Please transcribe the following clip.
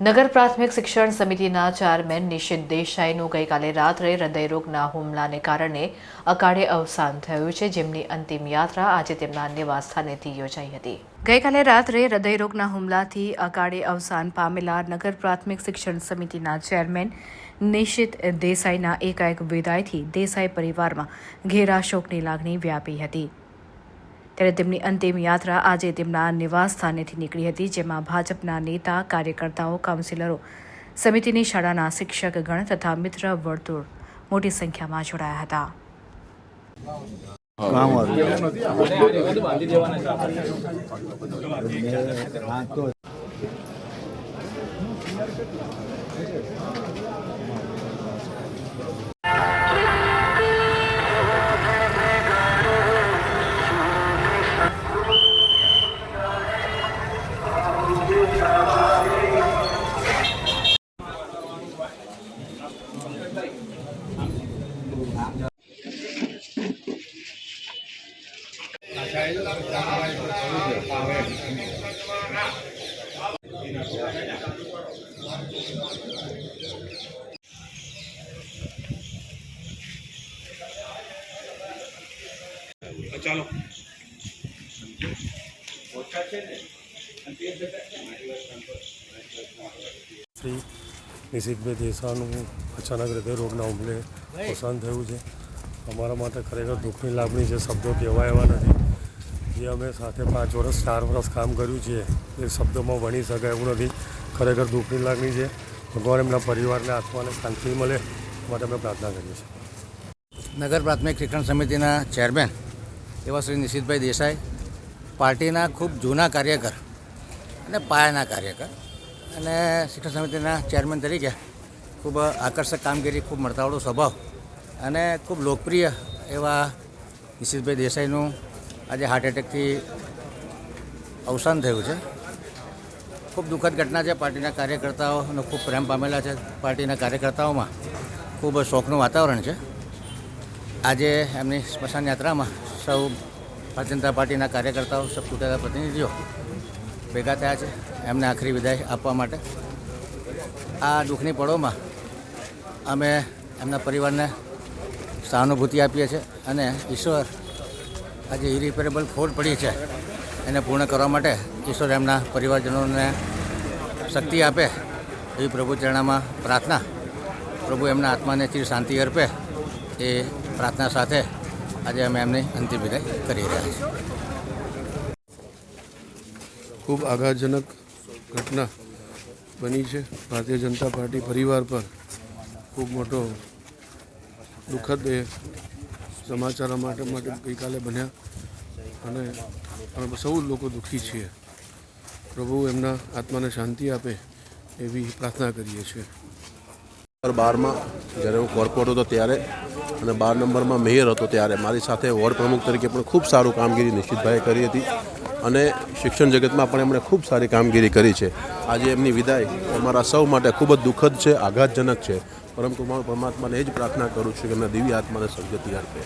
નગર પ્રાથમિક શિક્ષણ સમિતિના ચેરમેન નિશિત દેસાઈનું ગઈકાલે રાત્રે હૃદયરોગના હુમલાને કારણે અકાળે અવસાન થયું છે. જેમની અંતિમ યાત્રા આજે તેમના નિવાસસ્થાનેથી યોજાઈ હતી. ગઈકાલે રાત્રે હૃદયરોગના હુમલાથી અકાળે અવસાન પામેલા નગર પ્રાથમિક શિક્ષણ સમિતિના ચેરમેન નિશિત દેસાઈના એકાએક વિદાયથી દેસાઈ પરિવારમાં ઘેરા શોકની લાગણી વ્યાપી હતી. ત્યારે તેમની અંતિમ યાત્રા આજે તેમના નિવાસ સ્થાનેથી નીકળી હતી, જેમાં ભાજપના નેતા, કાર્યકર્તાઓ, કાઉન્સિલરો, સમિતિની શાળાના શિક્ષકગણ તથા મિત્ર વર્તુળ મોટી સંખ્યામાં જોડાયા હતા. કામ વાળું. તો શ્રી નિશિતભાઈ દેસાનું અચાનક હૃદય રોગના હુમલે અવસાન થયું છે. અમારા માટે ખરેખર દુઃખની લાગણી છે, શબ્દો કહેવાય એવા નથી. જે અમે સાથે પાંચ વર્ષ ચાર વર્ષ કામ કર્યું છે, એ શબ્દોમાં વણી શકાય એવું નથી. ખરેખર દુઃખની લાગણી છે. ભગવાન એમના પરિવારને આત્માને શાંતિ મળે માટે અમે પ્રાર્થના કરીએ છીએ. નગર પ્રાથમિક શિક્ષણ સમિતિના ચેરમેન એવા શ્રી નિશિતભાઈ દેસાઈ, પાર્ટીના ખૂબ જૂના કાર્યકર અને પાયાના કાર્યકર અને શિક્ષણ સમિતિના ચેરમેન તરીકે ખૂબ આકર્ષક કામગીરી, ખૂબ મળતાવડો સ્વભાવ અને ખૂબ લોકપ્રિય એવા નિશિતભાઈ દેસાઈનું આજે હાર્ટ એટેકથી અવસાન થયું છે. ખૂબ દુઃખદ ઘટના છે. પાર્ટીના કાર્યકર્તાઓનો ખૂબ પ્રેમ પામેલા છે. પાર્ટીના કાર્યકર્તાઓમાં ખૂબ શોખનું વાતાવરણ છે. આજે એમની સ્મશાન યાત્રામાં સૌ ભારતીય જનતા પાર્ટીના કાર્યકર્તાઓ, સૌ ચૂંટાયેલા પ્રતિનિધિઓ ભેગા થયા છે. એમને આખરી વિદાય આપવા માટે. આ દુઃખની પળોમાં અમે એમના પરિવારને સહાનુભૂતિ આપીએ છીએ અને ઈશ્વર આજે ઇરિપેરેબલ ખોટ પડી છે. એને પૂર્ણ કરવા માટે ઈશ્વર એમના પરિવારજનોને શક્તિ આપે એવી પ્રભુ ચરણામાં પ્રાર્થના. પ્રભુ એમના આત્માને ચીર શાંતિ અર્પે એ પ્રાર્થના સાથે આજે અમે એમની અંતિમ વિદાય કરી રહ્યા છીએ. ખૂબ આઘાતજનક ઘટના બની છે. ભારતીય જનતા પાર્ટી પરિવાર પર ખૂબ મોટો દુઃખદ સમાચાર માટે માટે ગઈકાલે બન્યા અને અમે સૌ લોકો દુઃખી છીએ. પ્રભુ એમના આત્માને શાંતિ આપે એવી પ્રાર્થના કરીએ છીએ. બારમાં જ્યારે હું કોર્પોરેટ હતો ત્યારે અને બાર નંબરમાં મેયર હતો ત્યારે મારી સાથે વોર્ડ પ્રમુખ તરીકે પણ ખૂબ સારું કામગીરી નિશ્ચિતભાઈએ કરી હતી. અને શિક્ષણ જગતમાં પણ એમણે ખૂબ સારી કામગીરી કરી છે. આજે એમની વિદાય અમારા સૌ માટે ખૂબ જ દુઃખદ છે, આઘાતજનક છે. પરંતુ હું પરમાત્માને એ જ પ્રાર્થના કરું છું કે એમના દિવ્ય આત્માને સદગતિ આપે.